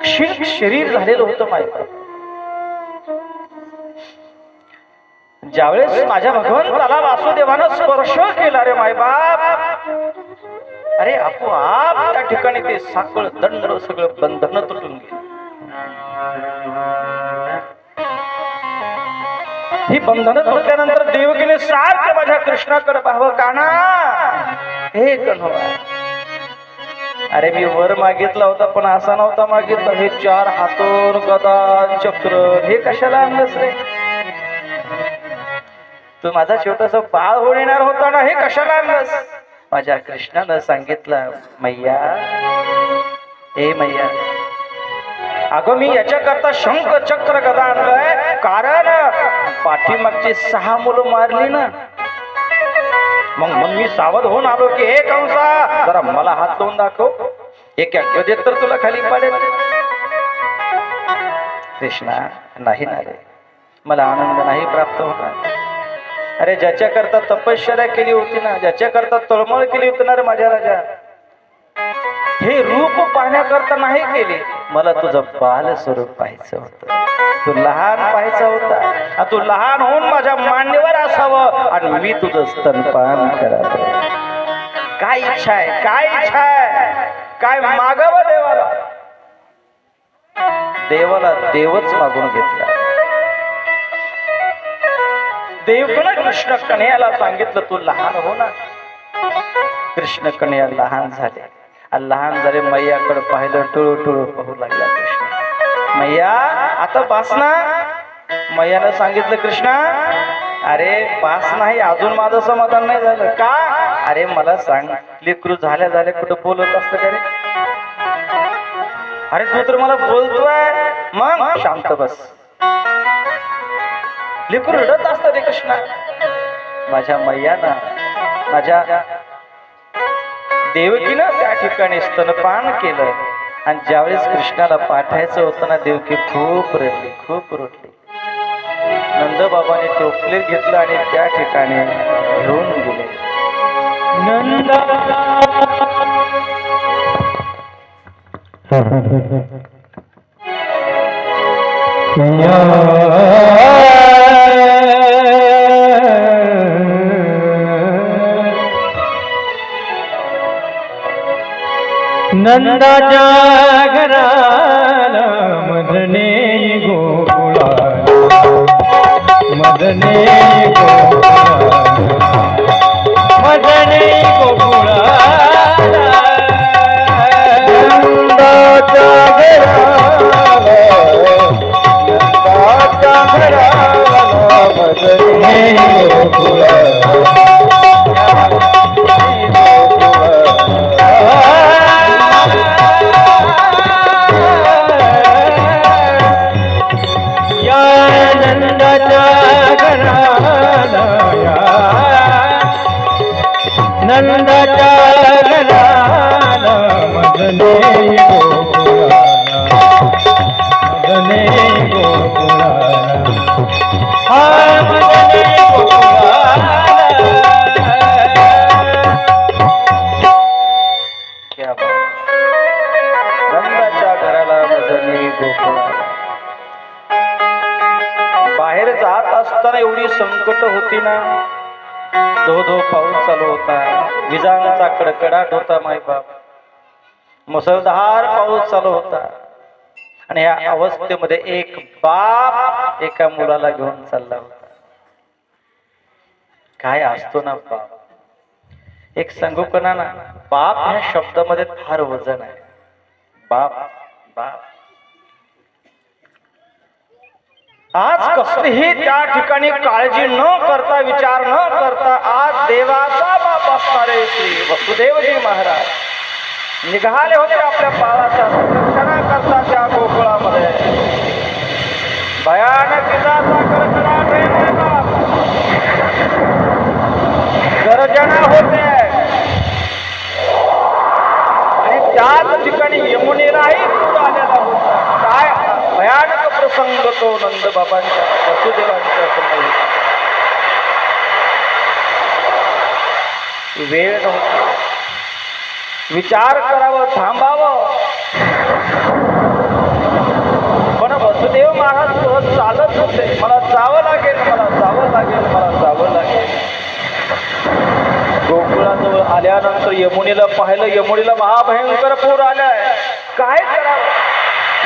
क्षीण शरीर झालेलं होतं मायबाप ज्यावेळेस माझ्या भगवंताला वासुदेवानं स्पर्श केला रे मायबाप अरे आपोआप त्या ठिकाणी ते साखळ दंड सगळं बंधन तुटून गेले. ही बंधन तुटल्यानंतर देवकीने सारखं माझ्या कृष्णाकडे पाहावं काना. हे कन्हवा अरे मी वर मागितला होता पण असा नव्हता मागितला. हे चार हातोर गदा चक्र. हे कशाला आणलंस रे? तू माझा छोटासा बाळ होऊन येणार होता ना हे कशाला आणलंस? माझ्या कृष्णानं सांगितलं मैया हे मैया अगं मी याच्याकरता शंख चक्र गदा आणलंय. कारण पाठीमागची सहा मुलं मारली ना मग मग मी सावध होऊन आलो की हे कंसा जरा मला हात लावून दाखव. एक गदेत तर तुला खाली पडेल कृष्णा नाही ना रे. मला आनंद नाही प्राप्त होणार अरे ज्याच्याकरता तपश्चर्या केली होती ना ज्याच्याकरता तळमळ केली होती ना रे माझ्या राजा हे रूप पाहण्याकरता नाही केले. मला तुझं बाल स्वरूप पाहायचं होतं. तू लहान पाहायचा होता. तू लहान होऊन माझ्या मांडीवर असावं. आणि मी तुझं स्तनपान करावं. काय इच्छा आहे? काय इच्छा आहे? काय मागावं देवाला? देवाला देवच मागून घेतला. देवकडे कृष्ण कन्याला सांगितलं तू लहान हो ना. कृष्ण कन्या लहान झाले. आणि लहान झाले मैयाकडे पाहिलं टुळू टुळू पाहू लागला कृष्ण. मैया आता पास ना. मैयानं सांगितलं कृष्णा अरे पास नाही अजून माझं समाधान नाही झालं. का? अरे मला सांग लेकरू झाल्या झाल्या कुठं बोलत असतं का रे? अरे तू तर मला बोलतोय. मग शांत बस. लेकरू रडत असतं रे कृष्णा. माझ्या मैयानं माझ्या देवकीनं ठिकाणी स्तनपान केलं. आणि ज्यावेळेस कृष्णाला पाठायचं होतं ना देवकी खूप रडली खूप रडली. नंदबाबाने टोपले घेतलं आणि त्या ठिकाणी घेऊन गेले. नंदा. नंदाच्या घराला मदने गोकुळा मदने गोकुळा मदने गोकुळा नंदाच्या घराला. नंदाच्या घराला मदने गोकुळा बाहेर जात असताना एवढी संकट होती ना धो धो पाऊस चालू होता. विजांचा कडकडाट होता मायबाप मुसळधार पाऊस चालू होता. आणि या अवस्थेमध्ये एक बाप एका मुलाला घेऊन चालला होता. काय असतो ना बाप? एक सांगू ना बाप ह्या शब्दामध्ये फार वजन आहे. बाप बाप. आज कसलीही त्या ठिकाणी काळजी न करता विचार न करता आज देवाचा बाप असणारे श्री वसुदेवजी महाराज. निघाले होते आपल्या बाळाच्या संरक्षणाकरता त्या गोकुळामध्ये. भयानक विजाचा कडकडाट तो नंद बाबांच्या वसुदेवांच्या समोर. वेळ नव्हता. विचार करावं थांबावं. पण वसुदेव महाराज सहज चालत होते. मला जावं लागेल मला जावं लागेल मला जावं लागेल. गोकुळाजवळ आल्यानंतर यमुनेला पाहिलं यमुनेला महाभयंकर पूर आलाय. काय करावं?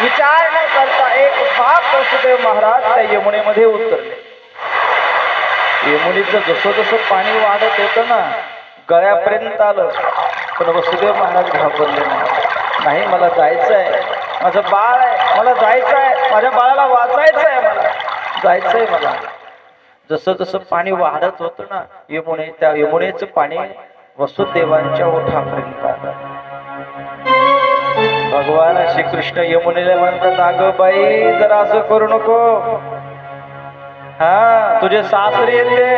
विचार न करता एक बाप वसुदेव महाराज त्या यमुनेमध्ये उतरले. यमुनेचं जसं जसं पाणी वाढत होतं ना गळ्यापर्यंत आलं पण वसुदेव महाराज घाबरले नाही. नाही मला जायचं आहे माझं बाळ आहे. मला जायचं आहे माझ्या बाळाला वाचायचं आहे मला. जायचं आहे मला. जसं जसं पाणी वाढत होतं ना यमुने त्या यमुनेचं पाणी वसुदेवांच्या ओठापर्यंत आलं. भगवान श्रीकृष्ण यमुनेला म्हणतात अगं बाई जरा असं करू नको. हा तुझे सासरे येते.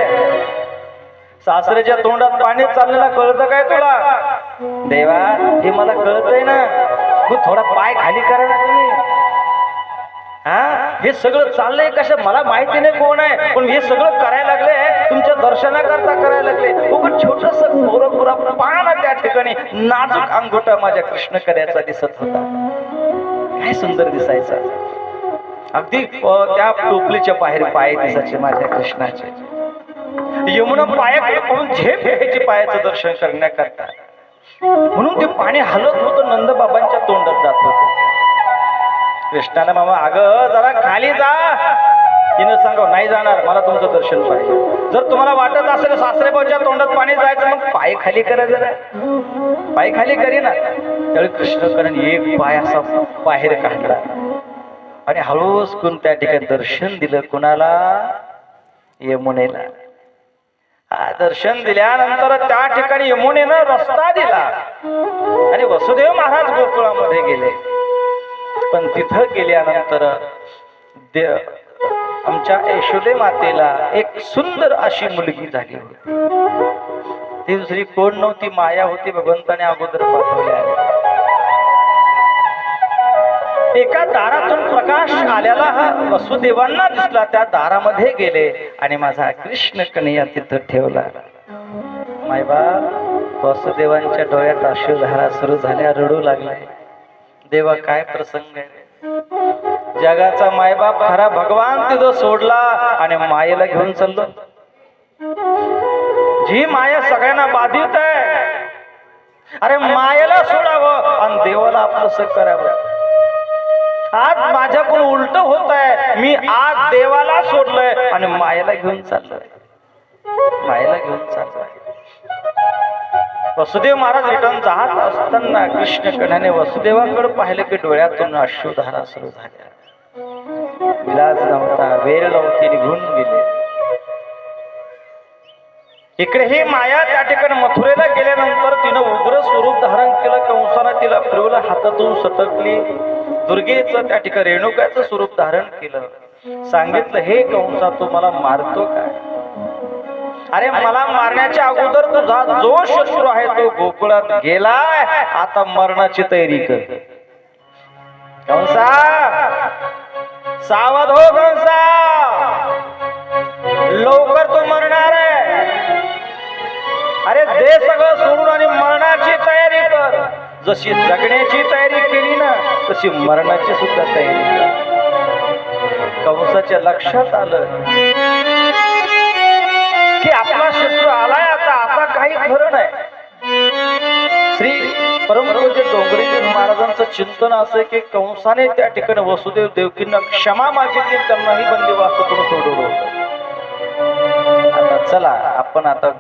सासऱ्याच्या तोंडात पाणी चाललेलं कळतं काय तुला? देवा हे मला कळतंय ना. तू थोडा पाय खाली करा ना तुम्ही. हा? हे सगळं चाललंय कसं? मला माहिती नाही कोण आहे. पण हे सगळं करायला लागले. तुमच्या दर्शनाकरता करायला लागले. उगाच छोटस गोरखपुरा पाना त्या ठिकाणी नाजूक अंगोटा माझ्या कृष्ण करायचा दिसत होता. काय सुंदर दिसायचा. अगदी त्या टोपलीच्या बाहेर पाय दिसायचे माझ्या कृष्णाचे. यमुना पायाकडे पडून झेप घ्यायचे पायाचं दर्शन करण्याकरता. म्हणून ते पाणी हलत होतं नंदबाबांच्या तोंडात जात होतं. कृष्णाला मामा अगं जरा खाली जा. तिनं सांगा नाही जाणार मला तुमचं दर्शन पाहिजे. जर तुम्हाला वाटत असेल सासरेबाच्या तोंडात पाणी जायचं मग पाय खाली करा जरा. पाय खाली करी ना. त्यावेळी कृष्णकरण एक पाय असा बाहेर काढला. आणि हळूच कोण त्या ठिकाणी दर्शन दिलं कुणाला? यमुनेला. दर्शन दिल्यानंतर त्या ठिकाणी यमुनेनं रस्ता दिला. आणि वसुदेव महाराज गोकुळामध्ये गेले. पण तिथं गेल्यानंतर दे आमच्या यशोदे मातेला एक सुंदर अशी मुलगी झाली होती. ती दुसरी कोण नव्हती माया होती भगवंताने अगोदर पाठवल्या एका दारातून प्रकाश आलेला हा वसुदेवांना दिसला त्या दारामध्ये गेले आणि माझा कृष्ण कन्या तिथं ठेवला. मायबा वसुदेवांच्या डोळ्यात अश्रुधारा सुरू झाल्या रडू लागलाय देवा काय प्रसंग आहे? जगाचा मायबाप खरा भगवान तिथं सोडला आणि मायेला घेऊन चाललो. जी माया सगळ्यांना बाधित आहे अरे मायेला सोडावं आणि देवाला आपलं करावं. आज माझ्याकडून उलट होत आहे मी आज देवाला सोडलंय आणि मायेला घेऊन चाललोय. मायेला घेऊन चाललोय. वसुदेव महाराज रिटर्न जात असताना कृष्ण कण्याने वसुदेवाकडे पाहिलं की डोळ्यातून अश्रुधारा सुरू झाल्या. विलास नव्हता वेळ नव्हती निघून गेले. इकडे ही माया त्या ठिकाणी मथुरेला गेल्यानंतर तिनं उग्र स्वरूप धारण केलं कंसानं तिला फिरवलं हातातून सटकली. दुर्गेचं त्या ठिकाणी रेणुकाचं स्वरूप धारण केलं. सांगितलं हे कंसा तू मला मारतो काय? अरे मला मारण्याच्या अगोदर तुझा जो शत्रू आहे तो गोकुळात गेलाय. आता मरणाची तयारी कर. कंसा! सावध हो कंसा! लवकर तो मरणार आहे. अरे दे सगळं सोडून आणि मरणाची तयारी कर. जशी जगण्याची तयारी केली ना तशी मरणाची सुद्धा तयारी कर. कंसाच्या लक्षात आलं. परमपूज्य डोंगरीजी महाराजांचं चिंतन असं की कंसाने त्या ठिकाणी वसुदेव देवकींना क्षमा मागितली त्यांनाही बंदिवासातून सोडवलं आता चला आपण आता